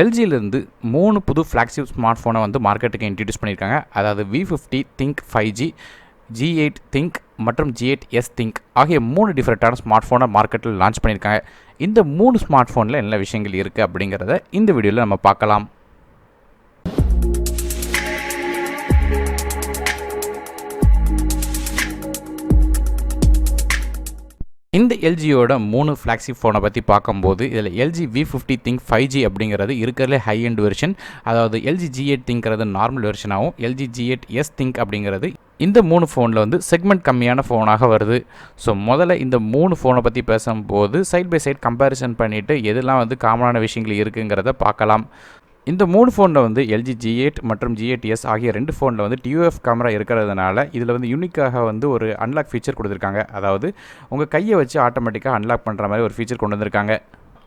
எல்ஜியிலேருந்து மூணு புது flagship smart ஃபோனை வந்து மார்க்கெட்டுக்கு இன்ட்ரடியூஸ் பண்ணியிருக்காங்க. அதாவது V fifty ThinQ five G G eight ThinQ மற்றும் ஜி எயிட் எஸ் திங்க் ஆகிய மூணு டிஃப்ரெண்ட்டான ஸ்மார்ட் ஃபோனை மார்க்கெட்டில் லான்ச் பண்ணியிருக்காங்க. இந்த மூணு ஸ்மார்ட் ஃபோனில் என்ன விஷயங்கள் இருக்குது அப்படிங்கிறத இந்த வீடியோவில் நம்ம பார்க்கலாம். இந்த எல்ஜியோட மூணு ஃப்ளாக்ஷிப் ஃபோனை பற்றி பார்க்கும்போது இதில் LG V fifty ThinQ five G அப்படிங்கிறது இருக்கிறதுலே ஹை எண்ட் வெர்ஷன் அதாவது எல்ஜி ஜி எயிட் திங்கிறது normal வெர்ஷனாகவும் LG G eight S ThinQ அப்படிங்கிறது இந்த மூணு ஃபோனில் வந்து செக்மெண்ட் கம்மியான ஃபோனாக வருது. ஸோ முதல்ல இந்த மூணு ஃபோனை பற்றி பேசும்போது சைட் பை சைட் கம்பேரிசன் பண்ணிவிட்டு எதெல்லாம் வந்து காமனான விஷயங்கள் இருக்குங்கிறத பார்க்கலாம். இந்த மூணு ஃபோனில் வந்து எல்ஜி ஜி எயிட் மற்றும் ஜி எயிட் எஸ் ஆகிய ரெண்டு ஃபோனில் வந்து டியூஎஃப் கேமரா இருக்கிறதுனால இதில் வந்து யூனிக்காக வந்து ஒரு அன்லாக் ஃபீச்சர் கொடுத்துருக்காங்க. அதாவது உங்கள் கையை வச்சு ஆட்டோமேட்டிக்காக அன்லாக் பண்ணுற மாதிரி ஒரு ஃபீச்சர் கொண்டு வந்திருக்காங்க.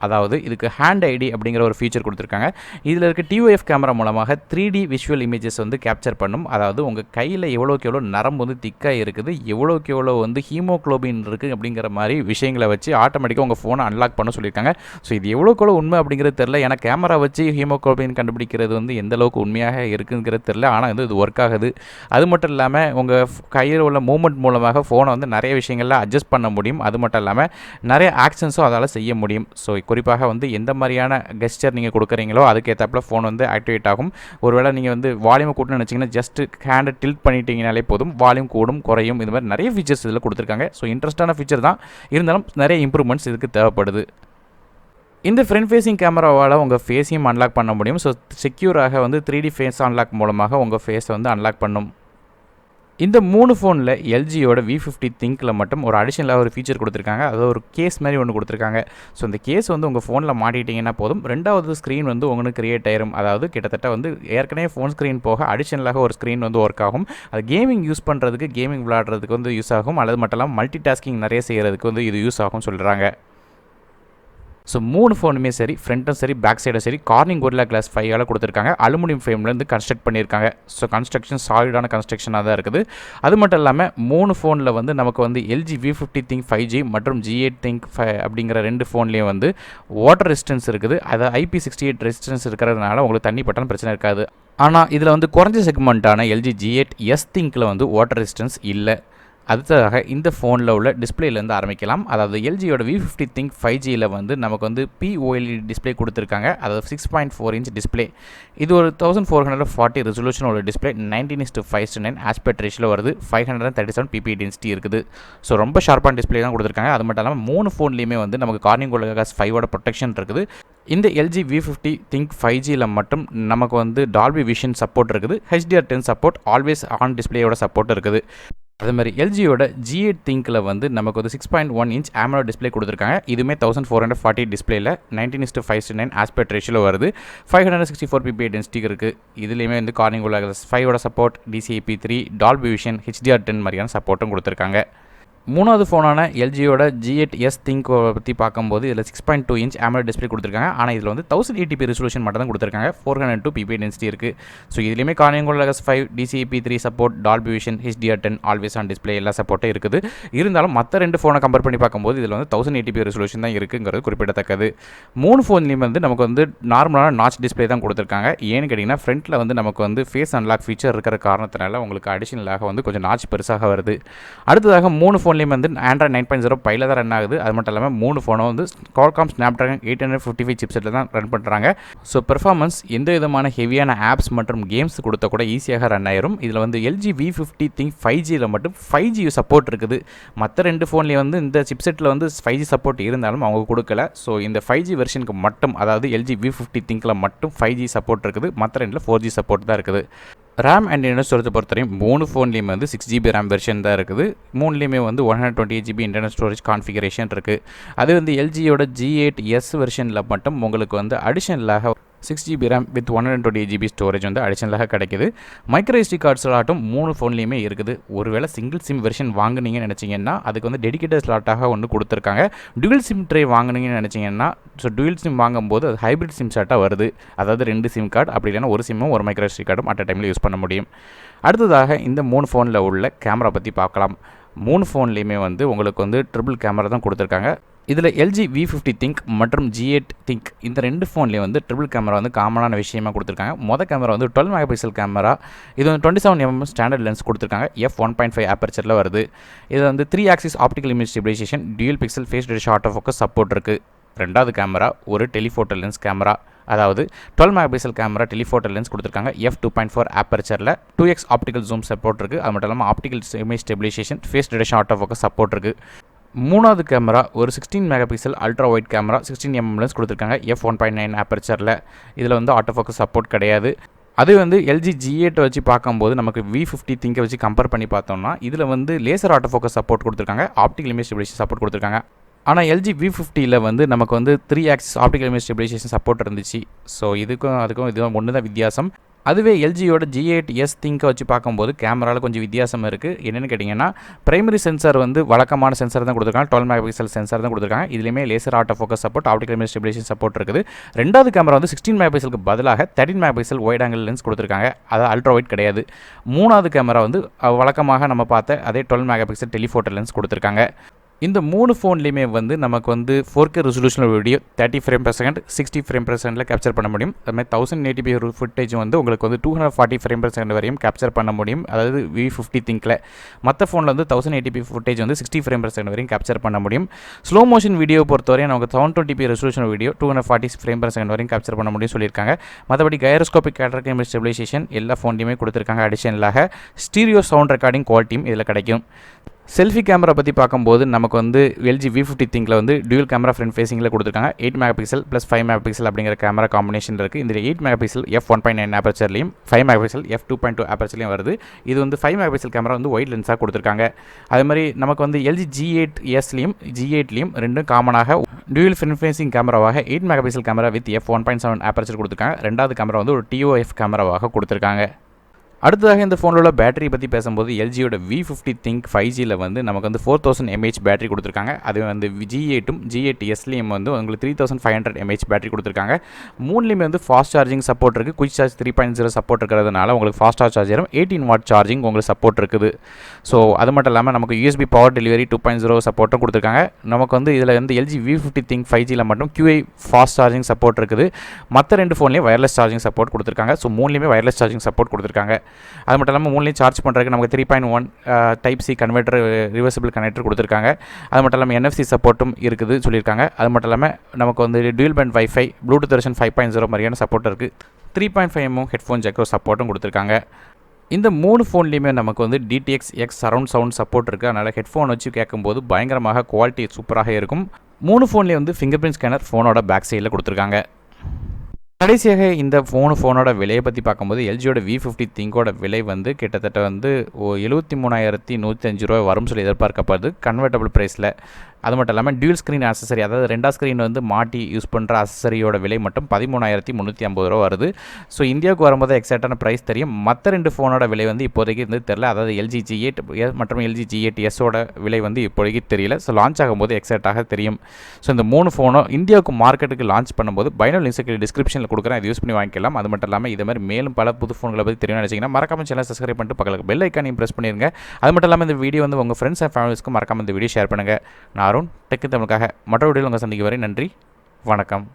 அதாவது இதுக்கு ஹேண்ட் ஐடி அப்படிங்கிற ஒரு ஃபீச்சர் கொடுத்துருக்காங்க. இதில் இருக்க டிஓஎஃப் கேமரா மூலமாக த்ரீ டி விஷுவல் இமேஜஸ் வந்து கேப்சர் பண்ணும். அதாவது உங்கள் கையில் எவ்வளோக்கு எவ்வளோ நரம்பு வந்து திக்காக இருக்குது எவ்வளோக்கு எவ்வளோ வந்து ஹீமோக்ளோபின் இருக்குது அப்படிங்கிற மாதிரி விஷயங்களை வச்சு ஆட்டோமேட்டிக்காக உங்கள் ஃபோனை அன்லாக் பண்ண சொல்லியிருக்காங்க. ஸோ இது எவ்வளோக்கு எவ்வளோ உண்மை அப்படிங்கிறது தெரில ஏன்னா கேமரா வச்சு ஹீமோக்ளோபின் கண்டுபிடிக்கிறது வந்து எந்த அளவுக்கு உண்மையாக இருக்குங்கிறது தெரில ஆனால் வந்து இது ஒர்க் ஆகுது. அது மட்டும் இல்லாமல் உங்கள் கையில் உள்ள மூமெண்ட் மூலமாக ஃபோனை வந்து நிறைய விஷயங்களில் அட்ஜஸ்ட் பண்ண முடியும். அது மட்டும் இல்லாமல் நிறைய ஆக்ஷன்ஸும் அதால் செய்ய முடியும். ஸோ குறிப்பாக வந்து எந்த மாதிரியான கெஸ்டர் நீங்கள் கொடுக்குறீங்களோ அதுக்கேற்றாப்புல ஃபோன் வந்து ஆக்டிவேட் ஆகும். ஒருவேளை நீங்கள் வந்து வால்யூம் கூட்டணும்னு நினச்சிங்கன்னா ஜஸ்ட் ஹேண்டை டில்ட் பண்ணிட்டீங்கனாலே போதும். வால்யூம் கூடும் குறையும். இது மாதிரி நிறைய ஃபீச்சர்ஸ் இதில் கொடுத்துருக்காங்க. ஸோ இன்ட்ரெஸ்டான ஃபீச்சர் தான். இருந்தாலும் நிறைய இம்ப்ரூவ்மெண்ட்ஸ் இதுக்கு தேவைப்படுது. இந்த ஃப்ரண்ட் ஃபேஸிங் கேமராவால் உங்கள் ஃபேஸையும் அன்லாக் பண்ண முடியும். ஸோ செக்யூராக வந்து த்ரீ டி ஃபேஸ் அன்லாக் மூலமாக உங்கள் ஃபேஸை வந்து அன்லாக் பண்ணும். இந்த மூணு ஃபோனில் எல்ஜியோட வி ஃபிஃப்டி திங்கில் மட்டும் ஒரு அடிஷனலாக ஒரு ஃபீச்சர் கொடுத்துருக்காங்க. அதாவது ஒரு கேஸ் மாதிரி ஒன்று கொடுத்துருக்காங்க. ஸோ இந்த கேஸ் வந்து உங்கள் ஃபோனில் மாட்டிட்டிங்கன்னா போதும். ரெண்டாவது ஸ்க்ரீன் வந்து உங்களுக்கு கிரியேட் ஆயிரும். அதாவது கிட்டத்தட்ட வந்து ஏற்கனவே ஃபோன் ஸ்க்ரீன் போக அடிஷனலாக ஒரு ஸ்க்ரீன் வந்து ஒர்க் ஆகும். அது கேமிங் யூஸ் பண்ணுறதுக்கு கேமிங் விளாடுறதுக்கு வந்து யூஸ் ஆகும். அல்லது மட்டும் இல்லாமல் மல்டி டாஸ்கிங் நிறைய செய்கிறதுக்கு வந்து இது யூஸ் ஆகும் சொல்கிறாங்க ஸோ மூணு ஃபோனுமே சரி ஃப்ரண்ட்டும் சரி பேக் சைடும் சரி கார்னிங் கோரிலா கிளாஸ் ஃபைவால் கொடுத்துருக்காங்க. அலுமினியம் ஃப்ரேம்லேருந்து கன்ஸ்ட்ரக்ட் பண்ணியிருக்காங்க. ஸோ கன்ஸ்ட்ரக்ஷன் சாலிடான கன்ஸ்ட்ரக்ஷனாக தான் இருக்குது. அது மட்டும் இல்லாமல் மூணு ஃபோனில் வந்து நமக்கு வந்து LG V fifty ThinQ five G மற்றும் ஜி எயிட் திங்க் ஃபை அப்படிங்கிற ரெண்டு ஃபோன்லேயும் வந்து வாட்டர் ரெசிஸ்டன்ஸ் இருக்குது. அதாவது ஐபி சிக்ஸ்டி எயிட் ரெசிஸ்டன்ஸ் இருக்கிறதுனால உங்களுக்கு தண்ணி பட்டாலும் பிரச்சனை இருக்காது. ஆனால் இதில் வந்து குறைஞ்ச செக்மெண்ட்டான எல்ஜி ஜி எயிட் எஸ் திங்கில் வந்து வாட்டர் ரெசிஸ்டன்ஸ் இல்லை. அடுத்ததாக இந்த ஃபோனில் உள்ள டிஸ்பிளேலேருந்து ஆரம்பிக்கலாம். அதாவது எல்ஜியோட வி ஃபிஃப்டி திங்க் ஃபைவ் ஜியில் வந்து நமக்கு வந்து பிஓஎல்இ டிஸ்பிளே கொடுத்துருக்காங்க. அதாவது six point four inch display இது ஒரு thousand four hundred forty resolution உள்ள display nineteen is to five to nine aspect ரேஷில் வருது. Five hundred thirty seven PP density இருக்குது. ஸோ ரொம்ப ஷார்ப்பான டிஸ்பிளே தான் கொடுத்துருக்காங்க. அது மட்டும் இல்லாமல் மூணு ஃபோன்லேயுமே வந்து நமக்கு கார்னிங் கோலகாஸ் ஃபைவோட ப்ரொடெக்ஷன் இருக்குது. இந்த LG V fifty ThinQ five ஜியில் மட்டும் நமக்கு வந்து டால்பி விஷன் சப்போர்ட் இருக்குது. HDR ten support always on டிஸ்பிளேயோட support இருக்குது. அதே மாதிரி எல்ஜியோட ஜி எயிட் திங்கில் வந்து நமக்கு வந்து six point one inch ஆமரோ display கொடுத்துருக்காங்க. இதுவுமே தௌசண்ட் ஃபோர் ஹண்ட்ரட் ஃபார்ட்டி டிஸ்பிளேல nineteen is to five nine aspect ரேஷியில் வருது. Five hundred sixty four PP density இருக்குது இதுலேயுமே வந்து கார்னிங் உள்ள ஃபைவோட support DCIP three Dolby Vision HDR ten மாதிரியான சப்போர்ட்டும் கொடுத்துருக்காங்க. மூணாவது ஃபோனான எல்ஜியோட ஜி எஸ் திங்க் பற்றி பார்க்கும்போது இதில் six point two inch ஆமரோ display கொடுத்துருக்காங்க. ஆனால் இதில் வந்து தௌசண்ட் எயிட்டிபி ரெசல்யூஷன் மட்டும் தான் கொடுத்துருக்காங்க. Four hundred two PP density இருக்குது ஸோ இதுலேயுமே கார்னிங்கோல் லகஸ் five DCP three support Dolby Vision HDR ten always on display எல்லா சப்போர்ட்டும் இருக்குது. இருந்தாலும் மற்ற ரெண்டு ஃபோனை கம்பேர் பண்ணி பார்க்கும்போது இதில் வந்து தௌசண்ட் எயிட்டிபி ரெசல்யூஷன் தான் இருக்குங்கிறது குறிப்பிடத்தக்கது. மூணு ஃபோன்லேயும் வந்து நமக்கு வந்து நார்மலான நாச் டிஸ்பிளே தான் கொடுத்துருக்காங்க. ஏன்னு கேட்டிங்கன்னா ஃப்ரண்ட்டில் வந்து நமக்கு வந்து ஃபேஸ் அன்லாக் ஃபீச்சர் இருக்கிற காரணத்தினால உங்களுக்கு அடிஷனலாக வந்து கொஞ்சம் நாச் பெருசாக வருது. அடுத்ததாக மூணு ஃபோன் ஃபோன்லேயும் வந்து ஆண்ட்ராய்ட் நைன் பாயிண்ட் ஜீரோ பையில் தான் ரன் ஆகுது. அது மட்டும் இல்லாமல் மூணு ஃபோனும் வந்து Qualcomm Snapdragon eight hundred fifty five சிப்ஸில் தான் ரன் பண்ணுறாங்க ஸோ பெர்ஃபார்மன்ஸ் எந்த விதமான ஹெவியான ஆப்ஸ் மற்றும் கேம்ஸ் கொடுத்த கூட ஈஸியாக ரன் ஆயிரும். இதில் வந்து LG V fifty ThinQ five ஜியில் மட்டும் ஃபைவ் ஜி சப்போர்ட் இருக்குது. மற்ற ரெண்டு ஃபோன்லேயும் வந்து இந்த சிப்செட்டில் வந்து ஃபைவ் ஜி சப்போர்ட் இருந்தாலும் அவங்க கொடுக்கல. ஸோ இந்த ஃபைவ் ஜி வெர்ஷனுக்கு மட்டும் அதாவது எல்ஜி வி ஃபிஃப்டி திங்கில் மட்டும் ஃபைவ் ஜி சப்போர்ட் இருக்குது. மற்ற ரெண்டில் ஃபோர் ஜி சப்போர்ட் தான் இருக்குது. ரேம் அண்ட் இன்டர்னல் ஸ்டோரேஜ் பொறுத்தவரையும் மூணு ஃபோன்லேயுமே வந்து சிக்ஸ் ஜிபி ரேம் வெர்ஷன் தான் இருக்குது. மூணுலேயுமே வந்து one hundred twenty GB internal storage configuration இருக்குது அது வந்து எல்ஜியோட ஜி எயிட் எஸ் வெர்ஷனில் மட்டும் உங்களுக்கு வந்து அடிஷனலாக six GB RAM with one hundred twenty GB storage வந்து அடிஷனலாக கிடைக்குது. மைக்ரோ எஸ்டி கார்டு ஸ்லாட்டும் மூணு ஃபோன்லேயுமே இருக்குது. ஒருவேளை சிங்கிள் சிம் வெர்ஷன் வாங்குனீங்கன்னு நினச்சிங்கன்னா அதுக்கு வந்து டெடிக்கேட்டட் ஸ்லாட்டாக ஒன்று கொடுத்துருக்காங்க. டுவல் சிம் ட்ரே வாங்கினீங்கன்னு நினச்சிங்கன்னா ஸோ டுவல் சிம் வாங்கும்போது அது ஹைப்ரிட் சிம் ஷாட்டாக வருது. அதாவது ரெண்டு சிம் கார்டு அப்படி இல்லைன்னா ஒரு சிம்மும் ஒரு மைக்ரோ எஸ்டி கார்டும் அட் டைமில் யூஸ் பண்ண முடியும். அடுத்ததாக இந்த மூணு ஃபோனில் உள்ள கேமரா பற்றி பார்க்கலாம். மூணு ஃபோன்லேயுமே வந்து உங்களுக்கு வந்து ட்ரிபிள் கேமரா தான் கொடுத்துருக்காங்க. இதில் எல்ஜி வி ஃபிஃப்டி திங்க் மற்றும் ஜி எயிட் திங்க் இந்த ரெண்டு ஃபோன்லேயே வந்து ட்ரிபிள் கேமரா வந்து காமனான விஷயமா கொடுத்துருக்காங்க. மொதல் கேமரா வந்து டுவெல் மெகா பிக்சல் கேமரா இது வந்து twenty seven MM standard lens கொடுத்துருக்காங்க. எஃப் ஒன் பாயிண்ட் ஃபைவ் ஆப்பர்ச்சரில் வருது. இது வந்து three axis optical image stabilisation dual pixel phase date short of focus support இருக்குது ரெண்டாவது கேமரா ஒரு டெலிஃபோட்டோ லென்ஸ் கேமரா அதாவது twelve mega pixel camera telephoto lens கொடுத்துருக்காங்க. F two point four ஆப்பர்ச்சரில் two X optical zoom support இருக்குது அது மட்டும் இல்லாமல் optical image stabilisation phase டேட் ஷார்ட் ஆஃப் ஃபோக்கஸ் சப்போர்ட் இருக்குது மூணாவது கேமரா ஒரு sixteen mega pixel ultra wide camera sixteen MM lens கொடுத்துருக்காங்க. எஃப் ஒன் பாயிண்ட் நைன் ஆப்பர்ச்சரில் இதில் வந்து ஆட்டோ ஃபோக்கஸ் சப்போர்ட் கிடையாது. அது வந்து எல்ஜி ஜி எயிட்டை வச்சு பார்க்கும்போது நமக்கு வி ஃபிஃப்டி திங்கை வச்சு கம்பேர் பண்ணி பார்த்தோம்னா இதில் வந்து லேசர் ஆட்டோ ஃபோக்கஸ் சப்போர்ட் கொடுத்துருக்காங்க. ஆப்டிக் இமேஜ் ஸ்டெபிலேஷன் சப்போர்ட் கொடுத்துருக்காங்க. ஆனால் எல்ஜி வி ஃபிஃப்டியில் வந்து நமக்கு வந்து three axis optical image stabilisation support இருந்துச்சு. ஸோ இதுக்கும் அதுக்கும் இதுவும் ஒன்று தான் வித்தியாசம். அதுவே எல்ஜியோட ஜி எயிட் எஸ் திங்கை வச்சு பார்க்கும்போது கேமராவில் கொஞ்சம் வித்தியாசம் இருக்குது என்னென்னு கேட்டிங்கன்னா பிரைமரி சென்சார் வந்து வழக்கமான சென்சார் தான் கொடுத்துருக்காங்க. டுவெல் மெகா பிக்சல் சென்சார் தான் கொடுத்துருக்காங்க. இதுலேயுமே laser auto focus support optical image stabilisation support இருக்குது. ரெண்டாவது கேமரா வந்து சிக்ஸ்டீன் மெகா பிக்சலுக்கு பதிலாக thirteen mega pixel wide angle lens கொடுத்துருக்காங்க. அது அல்ட்ரா ஒயிட் கிடையாது. மூணாவது கேமரா வந்து வழக்கமாக நம்ம பார்த்த அதே dual mega pixel telephoto lens கொடுத்துருக்காங்க. இந்த மூணு ஃபோன்லேயுமே வந்து நமக்கு வந்து four K ரெசல்யூஷனில் video thirty frame per second sixty frame per செகண்டில் கேப்சர் பண்ண முடியும். அதுமாதிரி தௌசண்ட் எயிட்டி பி ஃபுட்டேஜ் வந்து உங்களுக்கு வந்து two hundred forty frame per second வரையும் கேப்சர் பண்ண முடியும். அதாவது வி ஃபிஃப்டி திங்கில் மற்ற ஃபோனில் வந்து தௌசண்ட் எயிட்டி பி ஃபுட்டேஜ் வந்து சிக்ஸ்டி ஃப்ரேம் per செகண்ட் வரையும் கேப்சர் பண்ண முடியும். ஸ்லோ மோஷன் வீடியோ பொறுத்தவரையும் நமக்கு seven twenty P resolution video two hundred forty frame per second வரையும் கேப்சர் பண்ண முடியும் சொல்லியிருக்காங்க. மற்றபடி கயரோஸ்கோபிக் கேட்ரக் இமேஜ் ஸ்டெபிலைசேஷன் எல்லா ஃபோன்லையுமே கொடுத்துருக்காங்க. அடிஷனலாக ஸ்டீரியோ சவுண்ட் ரெக்கார்டிங் குவாலிட்டியும் இதில் கிடைக்கும். செல்ஃபி கேமரா பற்றி பார்க்கும்போது நமக்கு வந்து எல்ஜி வி ஃபிஃப்டி திங்கில் வந்து டியூல் கேமரா ஃப்ரண்ட் ஃபேஸிங்கில் கொடுத்துருக்காங்க. Eight mega pixel plus five mega pixel அப்படிங்கிற கேமரா காம்பினேஷன் இருக்குது இந்த eight mega pixel F one point nine ஆப்பர்ச்சர்லையும் five mega pixel F two point two ஆப்பர்ச்சர்லையும் வருது. இது வந்து ஃபைவ் மெகா பிக்சல் கேமரா வந்து ஒயிட் லென்ஸாக கொடுத்துருக்காங்க. அதே மாதிரி நமக்கு வந்து எல்ஜி ஜி எயிட் எஸ்லையும் ஜி எயிட்லையும் ரெண்டும் காமனாக dual front facing கேமராவாக eight mega pixel camera with F one point seven aperture கொடுத்துருக்காங்க. ரெண்டாவது கேமரா வந்து ஒரு டிஓஎஃப் கேமராவாக கொடுத்துருக்காங்க. அடுத்ததாக இந்த ஃபோனில் உள்ள பேட்டரி பற்றி பேசும்போது எல்ஜியோட வி ஃபிஃப்டி திங்க் ஃபைவ் ஜியில் வந்து நமக்கு வந்து ஃபோர் தௌசண்ட் எம்ஏஹெச் பேட்டரி கொடுத்துருக்காங்க. அது வந்து ஜி எயிட்டும் ஜி எயிட் எஸ்லேயும் வந்து உங்களுக்கு three thousand five hundred mAh battery கொடுத்துருக்காங்க. மூணுலேயுமே வந்து ஃபாஸ்ட் சார்ஜிங் சப்போர்ட் இருக்குது quick charge three point zero support இருக்கிறதுனால உங்களுக்கு ஃபாஸ்டாக சார்ஜரும் எயிட்டீன் வாட் சார்ஜிங் உங்களுக்கு சப்போர்ட் இருக்குது. ஸோ அது மட்டும் இல்லாமல் நமக்கு USB power delivery two point zero சப்போர்ட்டும் கொடுத்துருக்காங்க. நமக்கு வந்து இதில் வந்து LG V fifty ThinQ five ஜியில் மட்டும் கியூஐ ஃபாஸ்ட் சார்ஜிங் சப்போர்ட் இருக்குது. மற்ற ரெண்டு ஃபோன்லேயும் வயர்லெஸ் சார்ஜிங் சப்போர்ட் கொடுத்துருக்காங்க. ஸோ மூணுலேயுமே வயர்லெஸ் சார்ஜிங் சப்போர்ட் கொடுத்துருக்காங்க. அது மட்டும் இல்லாமல் மூணுலேயும் சார்ஜ் பண்ணுறதுக்கு நமக்கு three point one type C converter reversible connector கொடுத்துருக்காங்க. அது மட்டும் இல்லாமல் என்எஃப்சி சப்போர்ட்டும் இருக்குது சொல்லியிருக்காங்க. அது மட்டும் இல்லாமல் நமக்கு வந்து dual band WiFi Bluetooth version five point zero மாதிரியான சப்போர்ட் இருக்குது three point five mm headphone ஜெக்கோ சப்போர்ட்டும் கொடுத்துருக்காங்க. இந்த மூணு ஃபோன்லேயுமே நமக்கு வந்து DTX X surround sound support இருக்குது அதனால் ஹெட்ஃபோன் வச்சு கேட்கும்போது பயங்கரமாக குவாலிட்டி சூப்பராக இருக்கும். மூணு ஃபோன்லேயே வந்து ஃபிங்கர் பிரிண்ட் ஸ்கேனர் ஃபோனோட பேக் சைடில் கொடுத்துருக்காங்க. கடைசியாக இந்த ஃபோனு ஃபோனோட விலையை பற்றி பார்க்கும்போது எல்ஜியோட வி ஃபிஃப்டி திங்கோட விலை வந்து கிட்டத்தட்ட வந்து ஓ எழுபத்தி மூணாயிரத்தி நூற்றி அஞ்சு ரூபா வரும் சொல்லி எதிர்பார்க்கப்படுது. கன்வெர்ட்டபிள் ப்ரைஸில் அது மட்டும் இல்லாமல் டியூல் ஸ்க்ரீன் அசசரி அதாவது ரெண்டா ஸ்க்ரீன் வந்து மாட்டி யூஸ் பண்ணுற அசசரியோட விலை மட்டும் பதிமூணாயிரத்தி முந்நூற்றி ஐம்பது ரூபா வருது. ஸோ இந்தியாவுக்கு வரும்போது எக்ஸாக்டான ப்ரைஸ் தெரியும். மற்ற ரெண்டு ஃபோனோட விலை வந்து இப்போதைக்கு வந்து தெரில அதாவது எல்ஜி ஜி எயிட் மற்றும் எல்ஜி ஜி எயிட் எஸ்ஸோட விலை வந்து இப்போதைக்கு தெரியல. ஸோ லான்ச் ஆகும்போது எக்ஸாக்டாக தெரியும். ஸோ இந்த மூணு ஃபோனும் இந்தியாவுக்கு மார்க்கெட்டுக்கு லான்ச் பண்ணும்போது பைனல் லிங்க்ஸுக்கு டிஸ்கிரிப்ஷனில் கொடுக்குறேன். அது யூஸ் பண்ணி வாங்கிக்கலாம். அது மட்டும் இல்லாமல் இதே மாதிரி மேலும் பல புது ஃபோன்களை பற்றி தெரியும் நினச்சிங்கன்னா மறக்காம சேனல் சப்ஸ்கிரைப் பண்ணிட்டு பக்கத்துக்கு பெல் ஐக்கானையும் ப்ரெஸ் பண்ணிடுங்க அது மட்டும் இல்லாமல் இந்த வீடியோ வந்து உங்கள் ஃப்ரெண்ட்ஸ் அண்ட் ஃபேமிலிஸ்க்கு மறக்காம இந்த வீடியோ ஷேர் பண்ணுங்கள் நான் அருண். டெக்கு தமிழுக்காக மற்ற வீடியோவில் உங்கள் சந்திக்கு வரை நன்றி. வணக்கம்.